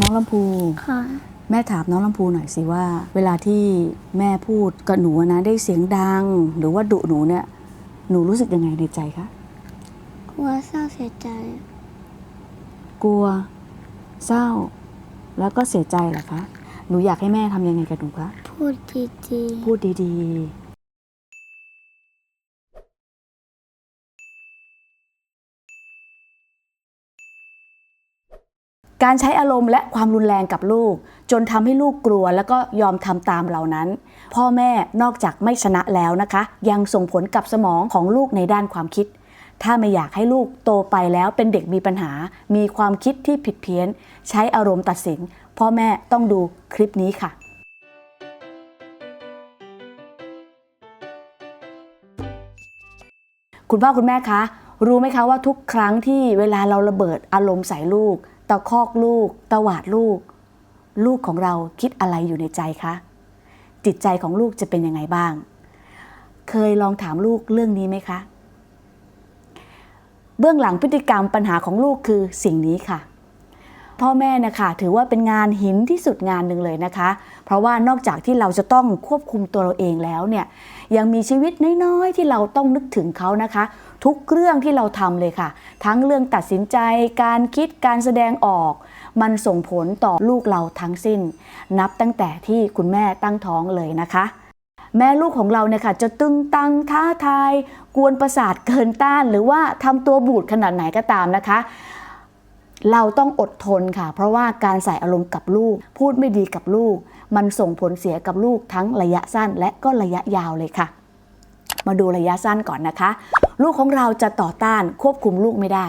น้องลำพู ค่ะ แม่ถามน้องลำพูหน่อยสิว่า เวลาที่แม่พูดกับหนูนะได้เสียงดัง หรือว่าดุหนูเนี่ย หนูรู้สึกยังไงในใจคะกลัวเศร้าเสียใจ กลัว เศร้า แล้วก็เสียใจเหรอคะ หนูอยากให้แม่ทำยังไงกับหนูคะ พูดดีพูดดีๆ การใช้อารมณ์และความรุนแรงกับลูก จนทำให้ลูกกลัวแล้วก็ยอมทำตามเหล่านั้น พ่อแม่นอกจากไม่ชนะแล้วนะคะ ยังส่งผลกับสมองของลูกในด้านความคิด ถ้าไม่อยากให้ลูกโตไปแล้วเป็นเด็กมีปัญหา มีความคิดที่ผิดเพี้ยน ใช้อารมณ์ตัดสิน พ่อแม่ต้องดูคลิปนี้ค่ะคุณพ่อคุณแม่คะ รู้ไหมคะว่าทุกครั้งที่เวลาเราระเบิดอารมณ์ใส่ลูก ตะคอกลูก ตะหวาดลูก ลูกของเราคิดอะไรอยู่ในใจคะ จิตใจของลูกจะเป็นยังไงบ้าง เคยลองถามลูกเรื่องนี้ไหมคะ เบื้องหลังพฤติกรรมปัญหาของลูกคือสิ่งนี้ค่ะ พ่อแม่นะคะถือว่าเป็นงานหินที่สุดงานหนึ่งเลยนะคะ เพราะว่านอกจากที่เราจะต้องควบคุมตัวเราเองแล้วเนี่ยยังมีชีวิตน้อยๆที่เราต้องนึกถึงเขานะคะ ทุกเรื่องที่เราทำเลยค่ะ ทั้งเรื่องตัดสินใจ การคิดการแสดงออก มันส่งผลต่อลูกเราทั้งสิ้น นับตั้งแต่ที่คุณแม่ตั้งท้องเลยนะคะ แม่ลูกของเราเนี่ยค่ะ จะตึงตังท้าทาย กวนประสาทเกินต้าน หรือว่าทำตัวบูดขนาดไหนก็ตามนะคะเราต้องอดทนค่ะ เพราะว่าการใส่อารมณ์กับลูก พูดไม่ดีกับลูก มันส่งผลเสียกับลูกทั้งระยะสั้นและก็ระยะยาวเลยค่ะ มาดูระยะสั้นก่อนนะคะ ลูกของเราจะต่อต้านควบคุมลูกไม่ได้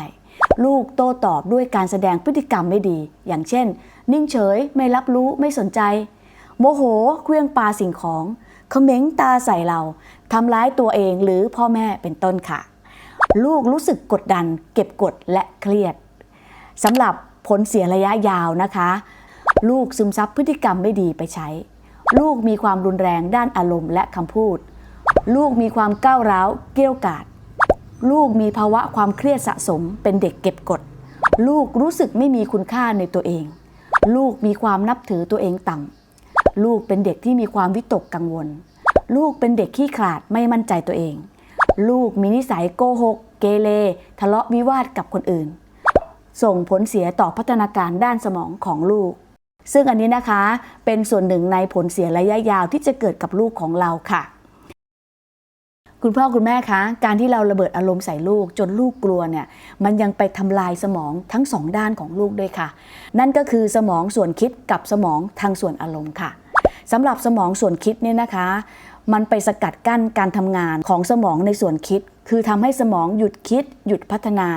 ลูกโต้ตอบด้วยการแสดงพฤติกรรมไม่ดี อย่างเช่น นิ่งเฉยไม่รับรู้ไม่สนใจ โมโหเคลื่องปาสิ่งของเขม็งตาใส่เราทำร้ายตัวเองหรือพ่อแม่เป็นต้นค่ะ ลูกรู้สึกกดดัน เก็บกดและเครียดสำหรับผลเสียระยะยาวนะคะ ลูกซึมซับพฤติกรรมไม่ดีไปใช้ ลูกมีความรุนแรงด้านอารมณ์และคำพูด ลูกมีความก้าวร้าวเกี้ยวกราด ลูกมีภาวะความเครียดสะสม เป็นเด็กเก็บกด ลูกรู้สึกไม่มีคุณค่าในตัวเอง ลูกมีความนับถือตัวเองต่ำลูกเป็นเด็กที่มีความวิตกกังวล ลูกเป็นเด็กขี้ขลาดไม่มั่นใจตัวเอง ลูกมีนิสัยโกหก เกเรทะเลาะวิวาทกับคนอื่น ส่งผลเสียต่อพัฒนาการด้านสมองของลูกซึ่งอันนี้นะคะเป็นส่วนหนึ่งในผลเสียระยะยาวที่จะเกิดกับลูกของเราค่ะ คุณพ่อคุณแม่คะการที่เราระเบิดอารมณ์ใส่ลูกจนลูกกลัวเนี่ยมันยังไปทำลายสมองทั้งสองด้านของลูกด้วยค่ะ นั่นก็คือสมองส่วนคิดกับสมองทางส่วนอารมณ์ค่ะสำหรับสมองส่วนคิดเนี่ยนะคะ มันไปสกัดกั้นการทำงานของสมองในส่วนคิด คือทำให้สมองหยุดคิด หยุดพัฒนา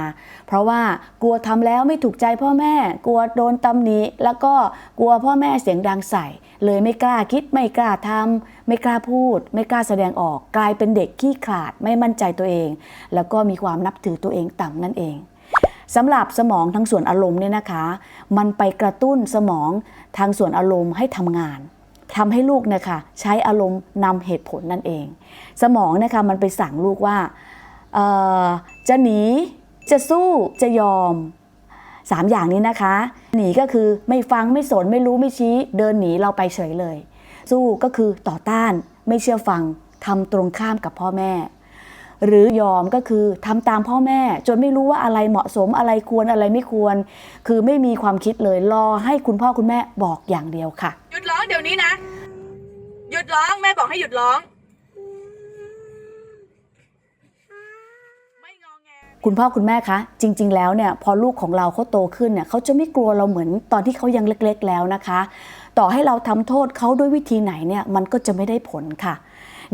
เพราะว่ากลัวทำแล้วไม่ถูกใจพ่อแม่ กลัวโดนตำหนิแล้วก็กลัวพ่อแม่เสียงดังใส่ เลยไม่กล้าคิด ไม่กล้าทำไม่กล้าพูด ไม่กล้าแสดงออก กลายเป็นเด็กขี้ขลาดไม่มั่นใจตัวเอง แล้วก็มีความนับถือตัวเองต่ำนั่นเองสำหรับสมองทางส่วนอารมณ์เนี่ยนะคะ มันไปกระตุ้นสมองทางส่วนอารมณ์ให้ทำงาน ทำให้ลูกนะคะใช้อารมณ์นำเหตุผลนั่นเอง สมองนะคะมันไปสั่งลูกว่าจะหนีจะสู้จะยอมสามอย่างนี้นะคะ หนีก็คือไม่ฟังไม่สนไม่รู้ไม่ชี้ เดินหนีเราไปเฉยเลย สู้ก็คือต่อต้านไม่เชื่อฟังทำตรงข้ามกับพ่อแม่ หรือยอมก็คือทำตามพ่อแม่ จนไม่รู้ว่าอะไรเหมาะสมอะไรควรอะไรไม่ควร คือไม่มีความคิดเลยรอให้คุณพ่อคุณแม่บอกอย่างเดียวค่ะ หยุดร้องเดี๋ยวนี้นะ หยุดร้องแม่บอกให้หยุดร้องไม่งอแงคุณพ่อคุณแม่คะจริง ๆ แล้วเนี่ยพอลูกของเราเขาโตขึ้นเนี่ยเขาจะไม่กลัวเราเหมือนตอนที่เขายังเล็ก ๆ แล้วนะคะ ต่อให้เราทำโทษเขาด้วยวิธีไหนเนี่ยมันก็จะไม่ได้ผลค่ะ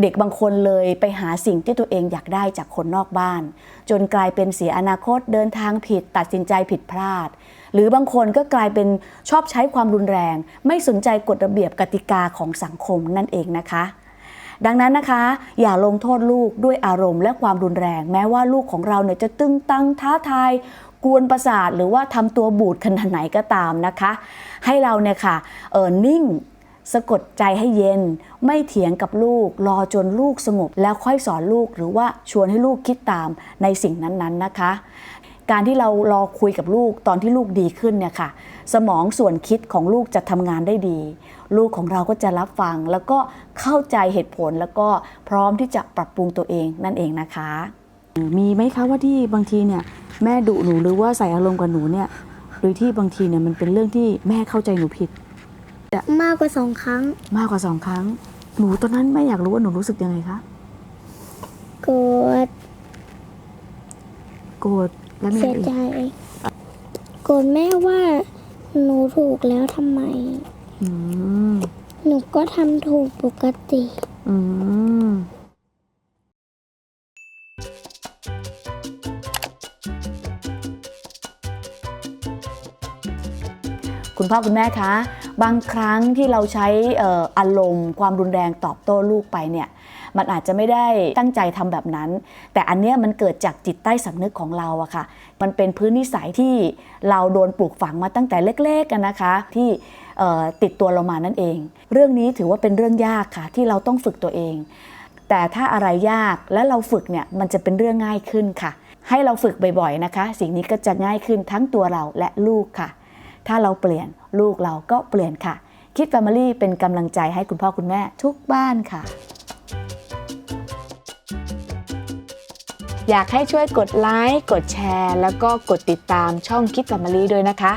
เด็กบางคนเลยไปหาสิ่งที่ตัวเองอยากได้จากคนนอกบ้าน จนกลายเป็นเสียอนาคตเดินทางผิด ตัดสินใจผิดพลาด หรือบางคนก็กลายเป็นชอบใช้ความรุนแรง ไม่สนใจกฎระเบียบกติกาของสังคมนั่นเองนะคะดังนั้นนะคะ อย่าลงโทษลูกด้วยอารมณ์และความรุนแรง แม้ว่าลูกของเราเนี่ยจะตึงตังท้าทายกวนประสาท หรือว่าทำตัวบูดขนาดไหนก็ตามนะคะ ให้เราเนี่ยค่ะเออนิ่ง สะกดใจให้เย็น ไม่เถียงกับลูก รอจนลูกสงบ แล้วค่อยสอนลูกหรือว่าชวนให้ลูกคิดตามในสิ่งนั้นๆนะคะ การที่เรารอคุยกับลูกตอนที่ลูกดีขึ้นเนี่ยค่ะ สมองส่วนคิดของลูกจะทำงานได้ดี ลูกของเราก็จะรับฟัง แล้วก็เข้าใจเหตุผลแล้วก็พร้อมที่จะปรับปรุงตัวเองนั่นเองนะคะ มีไหมคะว่าที่บางทีเนี่ยแม่ดุหนูหรือว่าใส่อารมณ์กับหนูเนี่ยโดยที่บางทีเนี่ยมันเป็นเรื่องที่แม่เข้าใจหนูผิด มากกว่าสองครั้ง มากกว่าสองครั้ง หนูตอนนั้นแม่อยากรู้ว่าหนูรู้สึกยังไงคะ โกรธ โกรธแล้วมีเสีอะยไรใจอีกโกรธแม่ว่า หนูถูกแล้วทำไม อืม หนูก็ทำถูกปกติ อืม คุณพ่อคุณแม่คะ บางครั้งที่เราใช้อารมณ์ความรุนแรงตอบโต้ลูกไปเนี่ยมันอาจจะไม่ได้ตั้งใจทำแบบนั้น แต่อันเนี้ยมันเกิดจากจิตใต้สำนึกของเราอะค่ะ มันเป็นพื้นนิสัยที่เราโดนปลูกฝังมาตั้งแต่เล็กๆกันนะคะ ที่ติดตัวเรามานั่นเอง เรื่องนี้ถือว่าเป็นเรื่องยากค่ะที่เราต้องฝึกตัวเอง แต่ถ้าอะไรยากและเราฝึกเนี่ยมันจะเป็นเรื่องง่ายขึ้นค่ะ ให้เราฝึกบ่อยๆนะคะ สิ่งนี้ก็จะง่ายขึ้นทั้งตัวเราและลูกค่ะ ถ้าเราเปลี่ยน ลูกเราก็เปลี่ยนค่ะ คิด Family เป็นกำลังใจให้คุณพ่อคุณแม่ทุกบ้านค่ะ อยากให้ช่วยกดไลค์กดแชร์ แล้วก็กดติดตามช่องคิด Family ด้วยนะคะ